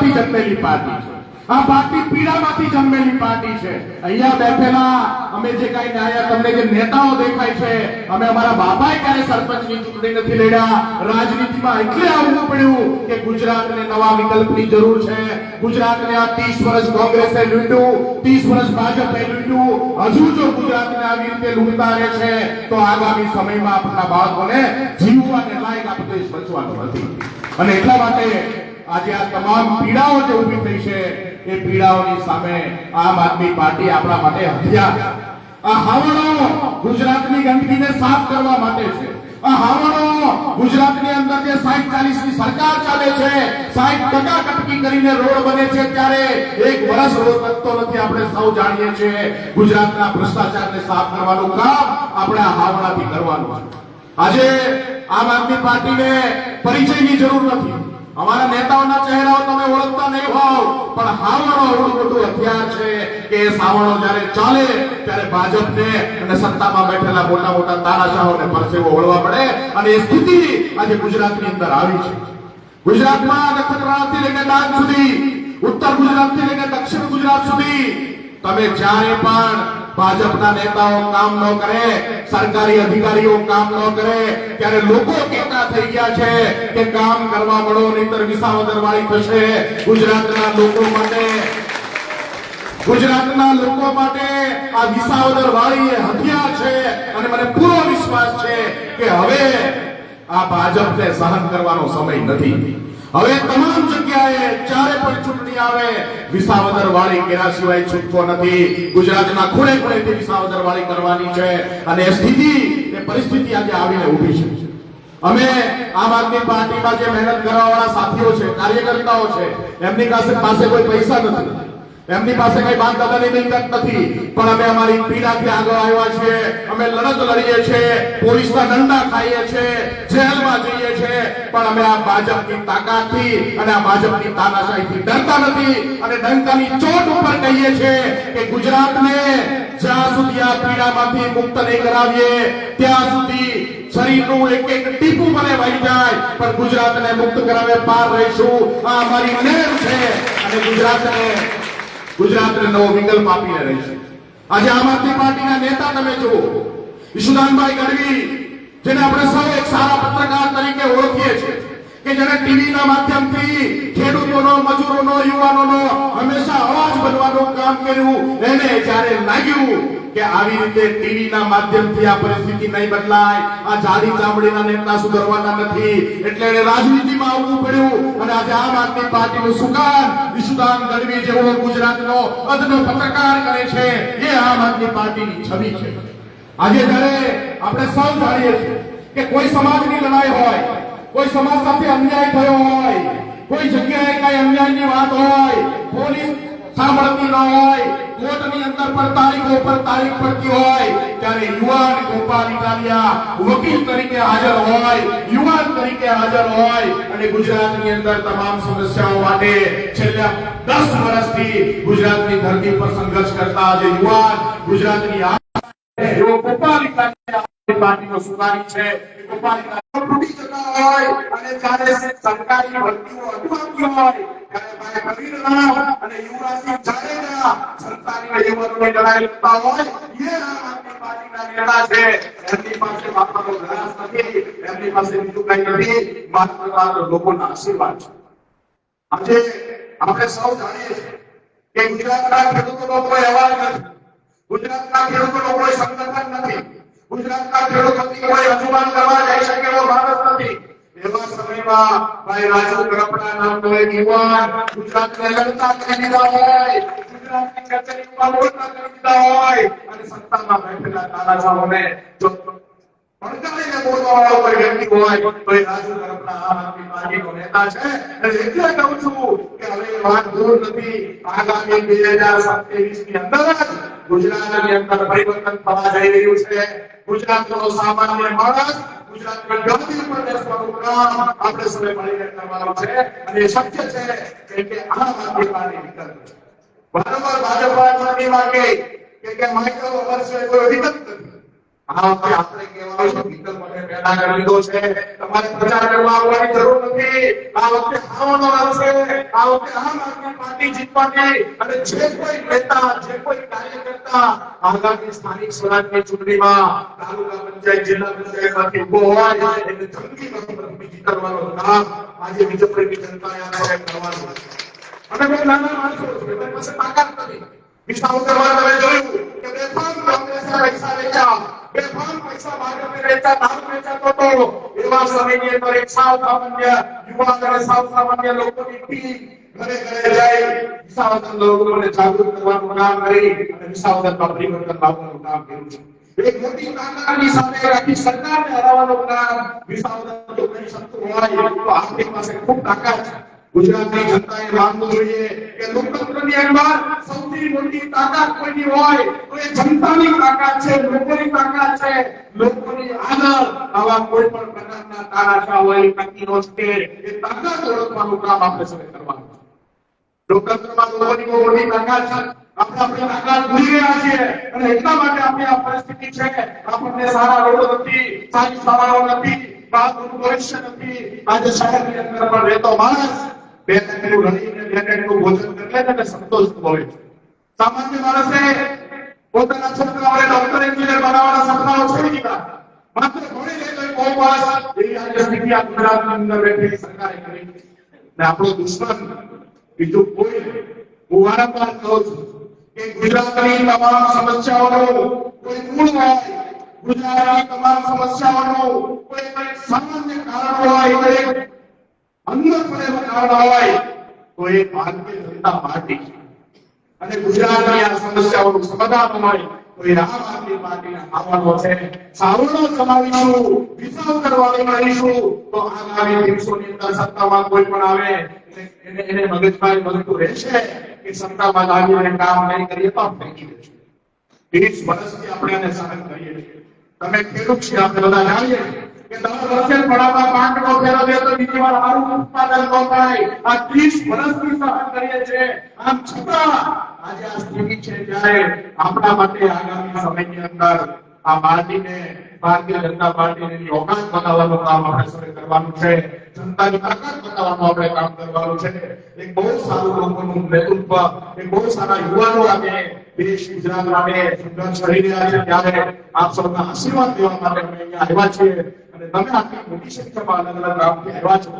પીડામાંથી જન્મેલી party છે. આ party પીડામાંથી જન્મેલી party છે. અહીંયા બેઠેલા અમે જે કઈ ન્યાય, તમને જે નેતાઓ દેખાય છે, અમે અમારા બાપાએ ક્યારે સરપંચની ચૂંટણી નથી લડ્યા? રાજનીતિમાં એટલે આવવું પડ્યું કે ગુજરાતને નવા વિકલ્પની જરૂર છે. ગુજરાતને આ 30 વર્ષ કોંગ્રેસે લૂંટ્યું 30 વર્ષ ભાજપે લૂંટ્યું. હજુ જો ગુજરાતને આવી રીતે લૂંટતા રહે છે, તો આગામી સમયમાં આપણા બાળકોને જીવવાને લાયક આ દેશ બચવાનો નથી. અને એટલા માટે આજે આ તમામ પીડાઓ જે ઊભી થઈ છે, એ પીડાઓની સામે આમ આદમી પાર્ટી આપણા માટે હથિયાર આ હાવણો ગુજરાતની ગંદકીને સાફ કરવા માટે છે. આ હાવણો ગુજરાતની અંદર જે 60 40 ની સરકાર ચાલે છે 60 ટકા કટકી કરીને રોડ બને છે, ત્યારે એક વર્ષ રોડ બનતો નથી, આપણે સૌ જાણીએ છીએ. ગુજરાતના ભ્રષ્ટાચારને સાફ કરવાનું કામ આપણે આ હાવડાથી કરવાનું છે. આજે આમ આદમી પાર્ટીને પરિચયની જરૂર નથી. અમારા નેતાઓના ચહેરાઓ તમે ઓળખતા નહીં હોવ, પણ હાવણો એવડું મોટું હથિયાર છે કે એ સાવણો જ્યારે ચાલે, ત્યારે ભાજપને અને સત્તામાં બેઠેલા મોટા મોટા તારાશાહોને પરસેવો વળવા પડે અને એ સ્થિતિ આજે ગુજરાતની અંદર આવી છે. ગુજરાતમાં નખત્રાણાથી લઈને ડાંગ સુધી, ઉત્તર ગુજરાતથી લઈને દક્ષિણ ગુજરાત સુધી તમે જ્યારે પણ ભાજપના નેતાઓ કામ ન કરે, સરકારી અધિકારીઓ કામ ન કરે, ત્યારે લોકો કેતા થઈ ગયા છે કે કામ કરવા મળો, નહીતર વિસાવદર વાળી થશે ગુજરાતના લોકો માટે. ગુજરાતના લોકો માટે આ વિસાવદર વાળી એ હથિયાર છે અને મને પૂરો વિશ્વાસ છે કે હવે આ ભાજપને સહન કરવાનો સમય નથી. હવે તમામ જગ્યાએ ચારે પણ ચૂંટણી આવે, વિસાવદર વાળી કેરા સિવાય છૂટકો નથી. ગુજરાતના ખૂણે ખૂણેથી વિસાવદર વાળી કરવાની છે અને સ્થિતિ, એ પરિસ્થિતિ આજે આવીને ઊભી છે. અમે આમ આદમી પાર્ટીમાં જે મહેનત કરવા સાથીઓ છે, કાર્યકર્તાઓ છે, એમની પાસે પાસે કોઈ પૈસા નથી. એમની પાસે કઈ બાપ દાદાની મિલકત નથી. પણ અમે અમારી પીડાથી આગળ આવ્યા છીએ. અમે લડત લડીએ છીએ. પોલીસના દંડા ખાઈએ છીએ. જેલમાં જઈએ છીએ પણ અમે આ ભાજપની તાકાતથી અને આ ભાજપની તાનાશાહીથી ડરતા નથી અને ડંકાની ચોટ ઉપર કહીએ છે કે ગુજરાતને જ્યાં સુધી આ પીડામાંથી મુક્ત નહીં કરાવીએ, ત્યાં સુધી શરીરનું એક એક ટીપું મને વહી જાય, પણ ગુજરાતને મુક્ત કરાવે પાર રહીશું. આ અમારી નેમ છે અને ગુજરાતને ગુજરાતને નવો વિકલ્પ આપીને રહીશું. આજે આમ આદમી પાર્ટીના નેતા તમે જુઓ. ઈશુદાનભાઈ ગઢવી જેને આપણે સૌ એક સારા પત્રકાર તરીકે ઓળખીએ છીએ. કે જેને ટીવીના માધ્યમથી ખેડૂતોનો, મજૂરોનો, યુવાનોનો હંમેશા અવાજ બનવાનું કામ કર્યું. એને જ્યારે લાગ્યું કે આવી રીતે ટીવીના માધ્યમથી આ પરિસ્થિતિ નહીં બદલાય, આ જાડી ચામડીના નેતા સુધરવાના નથી, એટલે એને રાજનીતિમાં આવવું પડ્યું. અને આજે આમ આદમી પાર્ટીનું સુકાન વિશુદાન ગઢવી જેવો ગુજરાતનો અદનો પત્રકાર કરે છે. એ આમ આદમી પાર્ટીની છબી છે. આજે જ્યારે આપણે સૌ જાણીએ છીએ કે કોઈ સમાજની લડાઈ હોય, કોઈ સમાજ સાથે અન્યાય થયો હોય, કોઈ જગ્યાએ કઈ અન્યાયની વાત હોય, પોલીસ સાંભળતી ન હોય, કોર્ટની અંદર પર તારીખો પર તારીખ પડતી હોય, ત્યારે યુવાન ગોપાલ ઇટાલિયા વકીલ તરીકે હાજર હોય, યુવાન તરીકે હાજર હોય અને ગુજરાતની અંદર તમામ સમસ્યાઓ માટે છેલ્લા દસ વર્ષથી ગુજરાતની ધરતી પર સંઘર્ષ કરતા આજે યુવાન ગુજરાતની એવો ગોપાલ પાર્ટીનો સુધારી છે ગોપાલ તૂટી જતા હોય અને જ્યારે સરકારી ભરતીઓ અટવાતી હોય, ત્યારે ભાઈ કબીર અને યુવરાજસિંહ જાડેજા સરકારી યુવાનોને લડાઈ લડતા હોય, એ આમ પાર્ટીના નેતા છે. એમની પાસે બાપાનો ગ્રાસ નથી, એમની પાસે બીજું કઈ નથી, માત્ર આશીર્વાદ છે. આજે આપણે સૌ જાણીએ કે ગુજરાતના ખેડૂતો કોઈ અવાજ નથી. ગુજરાતના ખેડૂતોનો કોઈ સંગઠન નથી. ગુજરાતના ખેડૂતોની કોઈ રજૂઆત કરવા જઈ શકે એવો માણસ નથી. એવા સમયમાં ભાઈ રાજુ કરપડા નામનો એક યુવાન ગુજરાતને લડતા કરી દીધા હોય. ગુજરાતની કચેરીમાં બોલતા કરી દીધા હોય. અને સત્તામાં બેઠેલા તાનાશાહોને જો ભડકાવીને બોલવા વાળો કોઈ વ્યક્તિ હોય તો એ રાજુ કરપડા આમ નેતા છે. એટલે કહું છું કે હવે વાત દૂર નથી. આગામી બે હજાર સત્યાવીસની અંદર ગુજરાતની અંદર પરિવર્તન થવા જઈ રહ્યું છે. ગુજરાતનો સામાન્ય માણસ, ગુજરાતની ગતિ પર બેસવાનું અને શક્ય છે કે આમ આદમી ભાજપ કહે કે કે માઇક્રો વર્ષે કોઈ વિકલ્પ આ વખતે આપણે કહેવાનું વિકલ્પ અમે પેદા કરી લીધો છે. તમારે પ્રચાર કરવા આવવાની જરૂર નથી. આ વખતે આવવાનો આવશે આ વખતે આમ આદમી પાર્ટી જીતવાની. અને જે કોઈ નેતા, જે કોઈ કાર્યકર્તા આગામી સ્થાનિક સ્વરાજની ચૂંટણીમાં તાલુકા પંચાયત, જિલ્લા પંચાયતમાંથી ઊભો હોય એને બહુમતીથી જીતાડવાનું કામ આજે વિજયપુરની જનતાએ આ સમયે કરવાનું અને બે નાના માણસો છે પાસે તાકાત નથી. વિસાવદરમાં તમે જોયું કે બેફામ કોંગ્રેસના પૈસા વેચ્યા બેફામ પૈસા ભાજપે વેચ્યા દારૂ વેચાતો હતો એવા સમયની અંદર એક સાવ સામાન્ય યુવા અને સાવ સામાન્ય લોકોની ટીમ ઘરે ઘરે જઈ વિસાવદર લોકોને જાગૃત કરવાનું કામ કરી અને વિસાવદરમાં પરિવર્તન લાવવાનું કામ કર્યું છે એક મોટી તાકાતની સાથે આખી સરકારને હરાવવાનું કામ વિસાવદર જો કરી શકતું હોય તો આપણી પાસે ખૂબ તાકાત છે ગુજરાતની જનતાએ માનવું જોઈએ કે લોકતંત્રની અંદર સૌથી મોટી તાકાત કોઈની હોય તો એ જનતાની તાકાત છે, લોકોની તાકાત છે. લોકોની આદર આવા કોઈ પણ પ્રકારના તાનાશા હોય નક્કી નો છે એ તાકાત ઓળખવાનું કામ આપણે સૌ કરવાનું લોકતંત્રમાં લોકોની બહુ મોટી તાકાત છે. આપણે આપણે તાકાત ભૂલી ગયા છીએ અને એટલા માટે આપણી આ પરિસ્થિતિ છે આપણને સારા રોડ નથી, સારી શાળાઓ નથી, બાળકોનું ભવિષ્ય નથી. આજે શહેરની અંદર પણ રહેતો માણસ બે તકલીફ રહીને બે ભોજન કરી લે સંતોષ હોય છે. સામાન્ય માણસે પોતાના છોકરાઓને ડોક્ટર એન્જિનિયર બનાવવાના સપનાઓ છોડી દીધા. માત્ર ભણી લે તો કોઈ પાસ એવી આજે સ્થિતિ આ ગુજરાતની અંદર બેઠેલી સરકારે કરી ને આપણો દુશ્મન, બીજું કોઈ હું વારંવાર કહું છું કે ગુજરાતની તમામ સમસ્યાઓનો કોઈ મૂળ હોય ગુજરાતની તમામ સમસ્યાઓનો કોઈ સામાન્ય કારણ હોય અંદર પડેલું કારણ હોય તો એ ભારતીય જનતા પાર્ટી અને ગુજરાતની આ સમસ્યાઓનું સમાધાન મળે તો એ આમ આદમી પાર્ટીને આવવાનો છે. સાવરણો સમાવીશું, વિસાવ કરવાની રહીશું, તો આગામી દિવસોની અંદર સત્તામાં કોઈ પણ આવે એને- એને મગજમાં બધું રહેશે કે સત્તામાં આવીને કામ નહીં કરીએ તો ફેંકી દઈશું ત્રીસ વર્ષથી આપણે એને સહન કરીએ છીએ. તમે ખેડૂત છીએ, આપણે બધા જાણીએ છીએ. બહુ સારું યુવાનો આજે છે. ત્યારે આપ સૌના આશીર્વાદ લેવા માટે અહીંયા આવ્યા છીએ. અને તમે આટલી મોટી સંખ્યામાં અલગ અલગ ગામથી આવ્યા છો.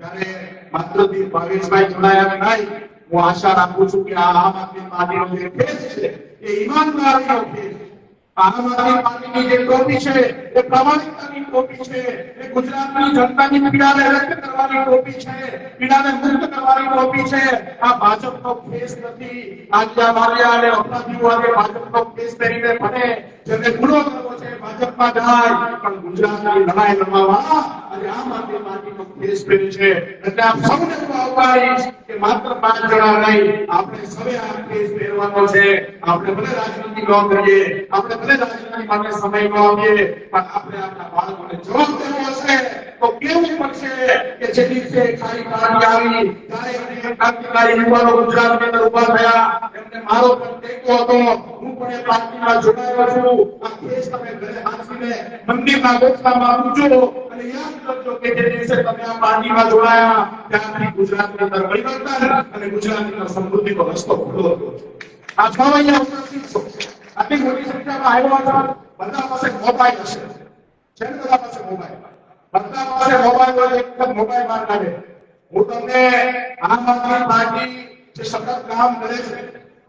ત્યારે માત્ર ભાવેશભાઈ જોડાયા નહીં હું આશા રાખું છું કે આ આમ આદમી પાર્ટીનો જે ફેસ છે, એ ઈમાનદારીનો ફેસ છે. આમ પાર્ટીની જે ટોપી છે, એ પ્રમાણિકતાની ટોપી છે, એ ગુજરાતની જનતાની પીડાને વ્યક્ત કરવાની ટોપી છે, પીડાને મુક્ત કરવાની ટોપી છે. આ ભાજપનો ફેસ નથી. આજ્ઞા માર્યા અને અપરાધીઓ આજે ભાજપનો ફેસ પહેરીને ભણે જેને ગુનો કરવો છે, ભાજપમાં જાય. પણ ગુજરાતની લડાઈ લડવા પાર્ટીનો ફેસ પહેરી છે. કે માત્ર પાંચ જણા નહીં, આપણે સૌએ આ ફેસ પહેરવાનો આપણે ભલે રાજનીતિ ન કરીએ, આપણે ભલે રાજનીતિ માટે સમય ન આપીએ, પણ આપણે આપણા બાળકોને જવાબ દેવો છે તો કેવું પડશે કે જે દિવસે ખાલી પાર્ટી આવી ત્યારે અનેક ક્રાંતિકારી યુવાનો ગુજરાતની અંદર ઊભા થયા, એમને મારો પણ ટેકો હતો. હું પણ એ પાર્ટીમાં જોડાયો છું. આ કેસ તમે ઘરે હાંસીને મંદિરના ગોખલામાં મૂકજો અને યાદ કરજો કે જે દિવસે તમે આ પાર્ટીમાં જોડાયા ત્યારથી ગુજરાતની અંદર પરિવર્તન અને ગુજરાતની સમૃદ્ધિનો રસ્તો ખુલ્લો હતો. આ છ મહિના ઉપસ્થિત છો આટલી મોટી સંખ્યામાં આવ્યો છો બધા પાસે મોબાઈલ હશે. છે ને બધા પાસે મોબાઈલ. બધા પાસે મોબાઈલ હોય એકદમ મોબાઈલ બહાર કાઢે. હું તમને આમ આદમી પાર્ટી જે સતત કામ કરે છે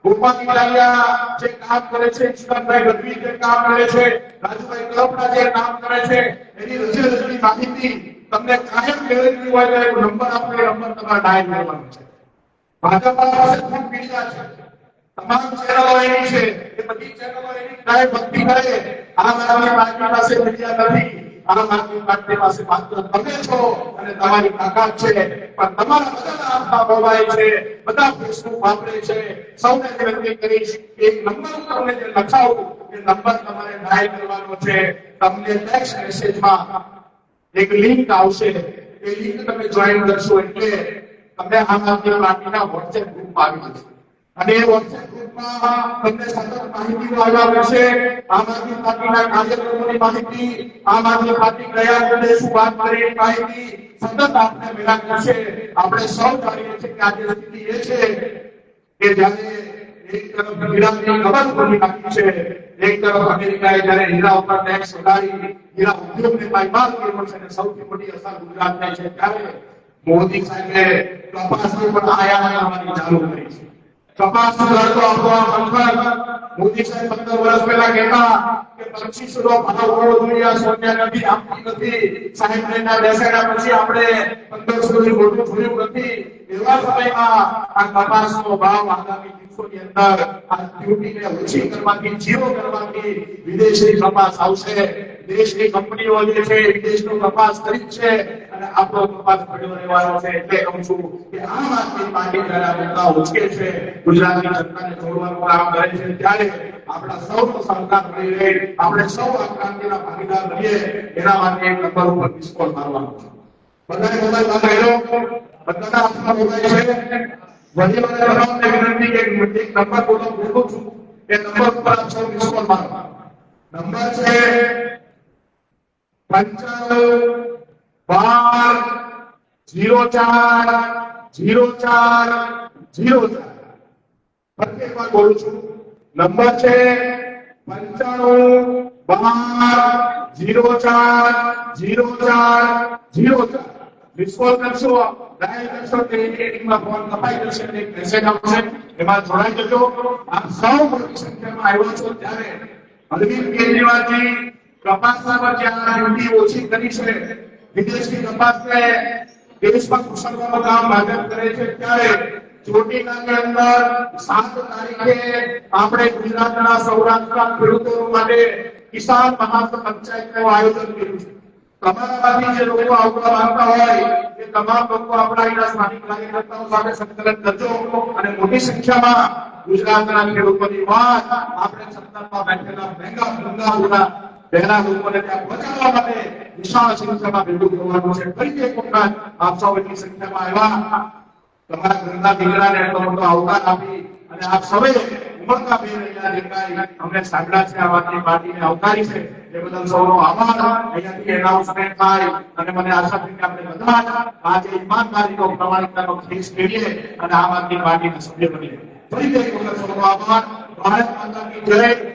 ગોપાલ ઇટાલિયા જે કામ કરે છે ઈશ્વરભાઈ ગઢવી જે કામ કરે છે, રાજુભાઈ કલપડા જે કામ કરે છે, એની રજે રજની માહિતી તમને કાયમ મેળવવી હોય તો નંબર આપો, એ નંબર તમારા ડાયલ કરવાનો છે. ભાજપ પાસે ખૂબ પીડા છે. તમામ ચેનલો એની છે એ બધી ચેનલો એની કાય ભક્તિ કરે. આમ આદમી પાર્ટી પાસે મીડિયા નથી. આમ આદમી પાર્ટી પાસે માત્ર તમે છો અને તમારી તાકાત છે. પણ તમારા બધા હાથમાં મોબાઈલ છે. બધા ફેસબુક વાપરે છે. સૌને વિનંતી કરીશ એક નંબર તમને જે લખાવું, એ નંબર તમારે ડાયલ કરવાનો છે. તમને ટેક્સ્ટ મેસેજમાં એક લિંક આવશે. એ લિંક તમે જોઈન કરશો એટલે તમે આમ આદમી પાર્ટીના વોટ્સએપ ગ્રુપ આવી જશે. અને આપણે સૌ જાણીએ છીએ કે આજે સ્થિતિ એ છે કે જ્યારે છે, એક તરફ અમેરિકાએ જ્યારે હીરા ઉપર ટેક્સ વધારી હીરા ઉદ્યોગને પાયમાલ કર્યો છે અને સૌથી મોટી અસર ગુજરાતને છે ત્યારે મોદી સાહેબે કપાસની પણ આયાત કરવાની ચાલુ કરી છે. કપાસ દર તો આપવા મંથન મોદી સાહેબ પંદર વર્ષ પહેલા કહેતા કે પચીસ નો ભાવ કરો દુનિયા સોન્યા નથી આપતી નથી. સાહેબ ના બેસાડ્યા પછી આપણે પંદરસો ની મોટું થયું નથી. એવા સમયમાં આ કપાસનો ભાવ આગામી દિવસોની અંદર આ ડ્યુટીને ઓછી કરવાથી જીરો કરવાથી વિદેશી કપાસ આવશે. દેશની કંપનીઓ જે છે દેશનો કપાસ ખરીદ છે અને આપણો કપાસ પડ્યો રહેવાનો છે. એટલે કહું છું કે આમ આદમી પાર્ટી જ્યારે મુદ્દા ઉચકે છે, ગુજરાતની જનતાને જોડવાનું કામ કરે છે. ત્યારે આપણા સૌનો સહકાર મળી રહે, આપણે સૌ આ ક્રાંતિના ભાગીદાર બનીએ, એના માટે એક નંબર ઉપર વિસ્ફોટ મારવાનો છે. બધાને મોબાઈલ બંધ કર્યો બધાના હાથમાં મોબાઈલ છે. વડી મને તમામને વિનંતી કે એક નંબર બોલો બોલું છું. એ નંબર ઉપર આપ સૌ મિસકોલ મારો. નંબર છે બાર, જીરો ચાર જીરો ચાર જીરો ચાર. ફરી એક વાર બોલું છું. નંબર છે પંચાણું બાર, જીરો ચાર જીરો ચાર જીરો ચાર. મિસ કરશો, ડાયલ કરશો, તે મિનિટમાં ફોન કપાઈ જશે એક મેસેજ આવશે. એમાં જોડાઈ જજો. આપ સૌ મોટી સંખ્યામાં આવ્યો છો ત્યારે અરવિંદ કેજરીવાલજી કપાસના પર જ્યાં ડ્યુટી ઓછી કરી છે વિદેશી કપાસને દેશમાં ઘુસાડવાનું કામ ભાજપ કરે છે, ત્યારે ચોટીલાની અંદર સાત તારીખે આપણે ગુજરાતના સૌરાષ્ટ્રના ખેડૂતો માટે કિસાન મહાપંચાયતનું આયોજન કર્યું છે. તમારામાંથી જે લોકો આવવા માંગતા હોય, એ તમામ લોકો આપણા એના સ્થાનિક કાર્યકર્તાઓ સાથે સંકલન કરજો અને મોટી સંખ્યામાં ગુજરાતના ખેડૂતોની વાત આપણે સત્તામાં બેઠેલા મેગા ભંગાઓના પહેલા લોકોને ત્યાં માટે વિશાળ સંખ્યામાં ભેગું કરવાનું છે. ફરી એક વખત આપ સૌ સંખ્યામાં આવ્યા. તમારા ઘરના દીકરાને મોટો આવકાર આપી અને આપ સૌએ ઉમળકા બે અહીંયા દેખાઈ. અમને સાંભળ્યા છે આ વાતની પાર્ટીને આવકારી છે, એ બદલ સૌનો આભાર. અહીંયાથી એનાઉન્સમેન્ટ થાય અને મને આશા છે કે આપણે બધા આજે ઈમાનદારીનો પ્રમાણિકતાનો કેસ કરીએ અને આમ આદમી પાર્ટીના સભ્ય બનીએ. ફરી એક વખત સૌનો આભાર. ભારત માતા જય.